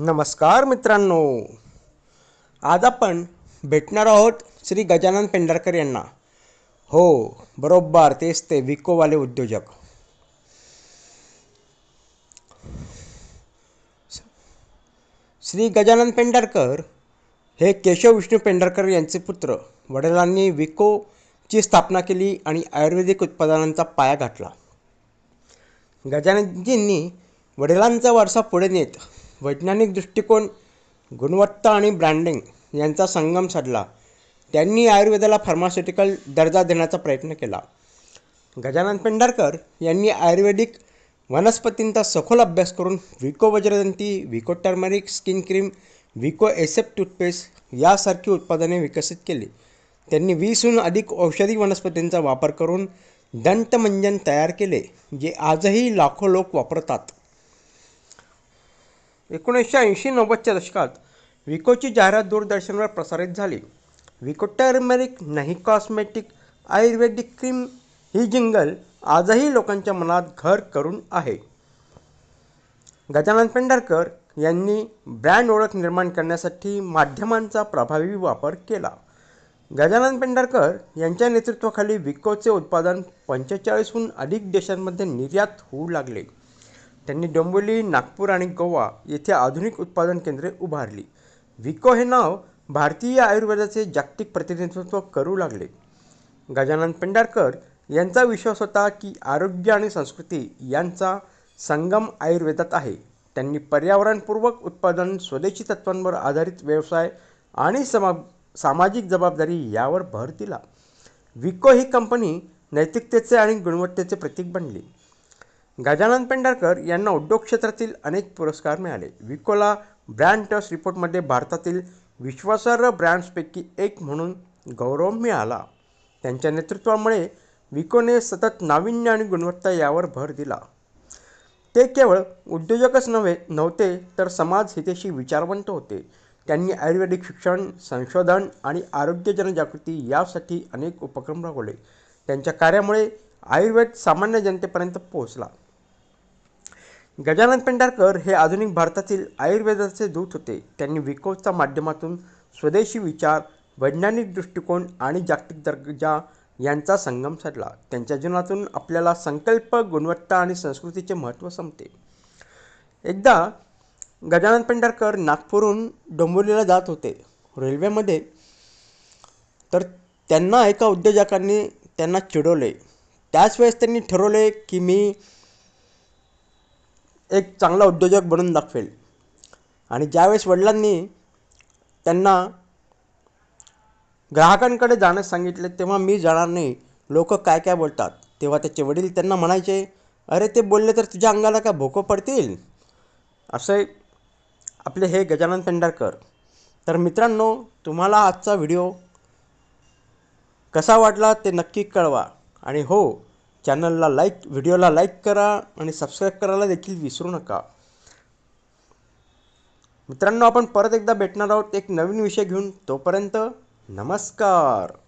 नमस्कार मित्रांनो. आज आपण भेटणार आहोत श्री गजानन पेंढारकर यांना. हो बरोबर तेच ते विकोवाले उद्योजक. श्री गजानन पेंढारकर हे केशव विष्णू पेंढारकर यांचे पुत्र. वडिलांनी विकोची स्थापना केली आणि आयुर्वेदिक उत्पादनांचा पाया घातला. गजाननजींनी वडिलांचा वारसा पुढे नेत वैज्ञानिक दृष्टिकोन गुणवत्ता आणि ब्रँडिंग यांचा संगम साधला. त्यांनी आयुर्वेदाला फार्मास्युटिकल दर्जा देण्याचा प्रयत्न केला. गजानन पेंढारकर यांनी आयुर्वेदिक वनस्पतींचा सखोल अभ्यास करून Vicco Vajradanti Vicco turmeric skin cream Vicco एसेप toothpaste यासारखी उत्पादने विकसित केली. त्यांनी वीसहून अधिक औषधी वनस्पतींचा वापर करून दंतमंजन तयार केले जे आजही लाखो लोक वापरतात. एकोणीसशे ऐंशी नव्वदच्या दशकात विकोची जाहिरात दूरदर्शनवर प्रसारित झाली. विको टर्मरिक नाही कॉस्मेटिक आयुर्वेदिक क्रीम ही जिंगल आजही लोकांच्या मनात घर करून आहे. गजानन पेंढारकर यांनी ब्रँड ओळख निर्माण करण्यासाठी माध्यमांचा प्रभावी वापर केला. गजानन पेंढारकर यांच्या नेतृत्वाखाली विकोचे उत्पादन पंचेचाळीसहून अधिक देशांमध्ये निर्यात होऊ लागले. त्यांनी डोंबिवली नागपूर आणि गोवा येथे आधुनिक उत्पादन केंद्रे उभारली. विको हे नाव भारतीय आयुर्वेदाचे जागतिक प्रतिनिधित्व करू लागले. गजानन पेंढारकर यांचा विश्वास होता की आरोग्य आणि संस्कृती यांचा संगम आयुर्वेदात आहे. त्यांनी पर्यावरणपूर्वक उत्पादन स्वदेशी तत्वांवर आधारित व्यवसाय आणि समा सामाजिक जबाबदारी यावर भर दिला. विको ही कंपनी नैतिकतेचे आणि गुणवत्तेचे प्रतीक बनली. गजानन पेंढारकर यांना उद्योग क्षेत्रातील अनेक पुरस्कार मिळाले. विकोला ब्रँड ट्रस्ट रिपोर्टमध्ये भारतातील विश्वासार्ह ब्रँड्सपैकी एक म्हणून गौरव मिळाला. त्यांच्या नेतृत्वामुळे विकोने सतत नाविन्य आणि गुणवत्ता यावर भर दिला. ते केवळ उद्योजकच नव्हे नव्हते तर समाज हितेशी विचारवंत होते. त्यांनी आयुर्वेदिक शिक्षण संशोधन आणि आरोग्य जनजागृती यासाठी अनेक उपक्रम राबवले. त्यांच्या कार्यामुळे आयुर्वेद सामान्य जनतेपर्यंत पोहोचला. गजानन पेंढारकर हे आधुनिक भारतातील आयुर्वेदाचे दूत होते. त्यांनी विकोच्या माध्यमातून स्वदेशी विचार वैज्ञानिक दृष्टिकोन आणि जागतिक दर्जा यांचा संगम साधला. त्यांच्या जीवनातून आपल्याला संकल्प गुणवत्ता आणि संस्कृतीचे महत्त्व समते. एकदा गजानन पेंढारकर नागपूरहून डोंबिवलीला जात होते. रेल्वेमध्ये. तर त्यांना एका उद्योजकांनी त्यांना चिडवले. त्याच वेळेस त्यांनी ठरवले की मी एक चांगला उद्योजक बनून दाखवेल आणि ज्यावेळेस वडिलांनी त्यांना ग्राहकांकडे जाण्यास सांगितले तेव्हा मी जाणार नाही. लोक काय काय बोलतात? तेव्हा त्याचे वडील त्यांना म्हणायचे अरे ते बोलले तर तुझ्या अंगाला काय भोकं पडतील? असे आपले हे गजानन पेंढारकर. तर मित्रांनो तुम्हाला आजचा व्हिडिओ कसा वाटला ते नक्की कळवा. आणि हो चॅनलला लाईक व्हिडिओला लाईक करा आणि सबस्क्राईब करायला देखील विसरू नका. मित्रांनो आपण परत एकदा भेटणार आहोत एक नवीन विषय घेऊन. तोपर्यंत नमस्कार.